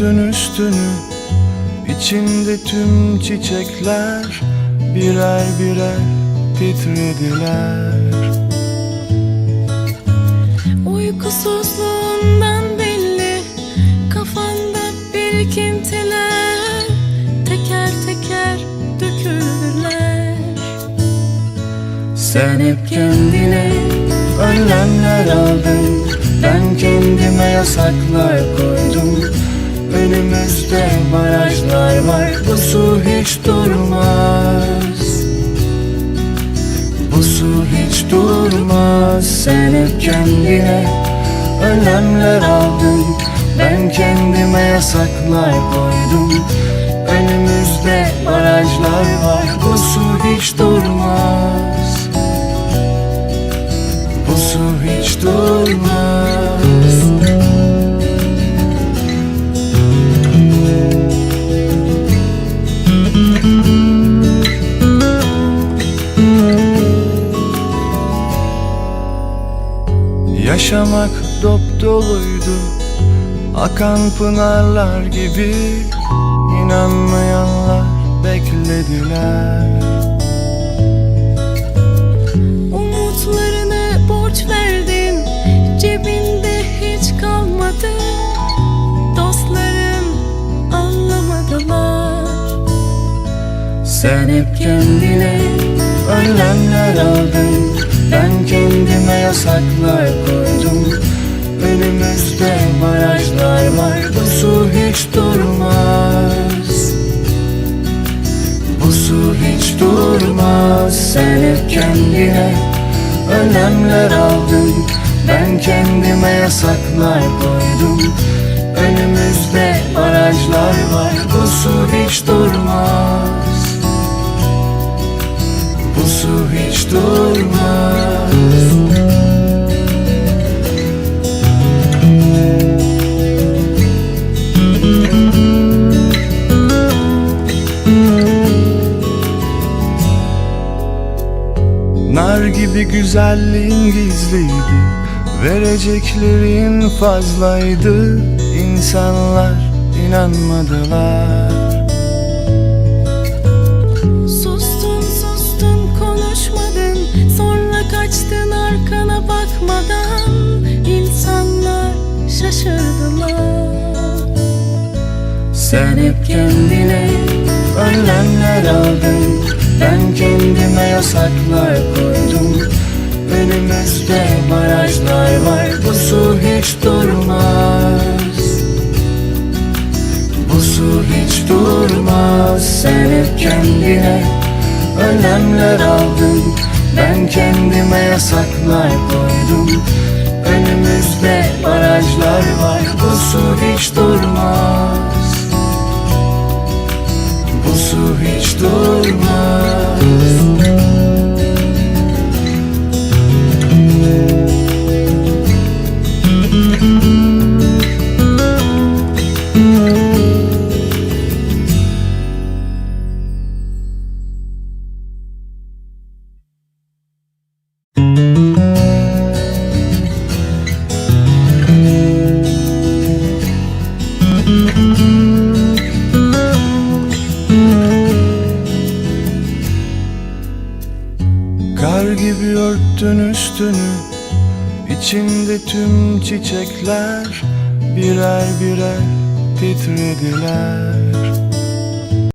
örttün üstünü İçinde tüm çiçekler Birer birer titrediler. Uykusuzluğundan belli Kafanda birikintiler Teker teker döküldüler. Sen hep kendine önlemler aldın Ben kendime yasaklar koydum Önümüzde barajlar var Bu su hiç durmaz. Bu su hiç durmaz Sen hep kendine önlemler aldın. Ben kendime yasaklar koydum. Önümüzde barajlar var Bu su hiç durmaz. Bu su hiç durmaz Yaşamak dop doluydu. Akan pınarlar gibi inanmayanlar beklediler. Umutlarını borç verdin Cebinde hiç kalmadı. Dostların anlamadılar. Sen hep kendine önlemler aldın. Ben kendime yasaklar koydum Önümüzde barajlar var Bu su hiç durmaz. Bu su hiç durmaz Sen hep kendine önlemler aldın. Ben kendime yasaklar koydum. Önümüzde barajlar var Bu su hiç durmaz. Bu su hiç durmaz Nar gibi güzelliğin gizliydi Vereceklerin fazlaydı. İnsanlar inanmadılar. Sustun sustun konuşmadın. Sonra kaçtın arkana bakmadan. İnsanlar şaşırdılar. Sen hep kendine önlemler aldın Ben kendime yasaklar koydum? Önümüzde barajlar var Bu su hiç durmaz. Bu su hiç durmaz Sen hep kendine önlemler aldın Ben kendime yasaklar koydum. Önümüzde barajlar var Bu su hiç durmaz. Bu su hiç durmaz Kar gibi örttün üstünü İçinde tüm çiçekler Birer birer titrediler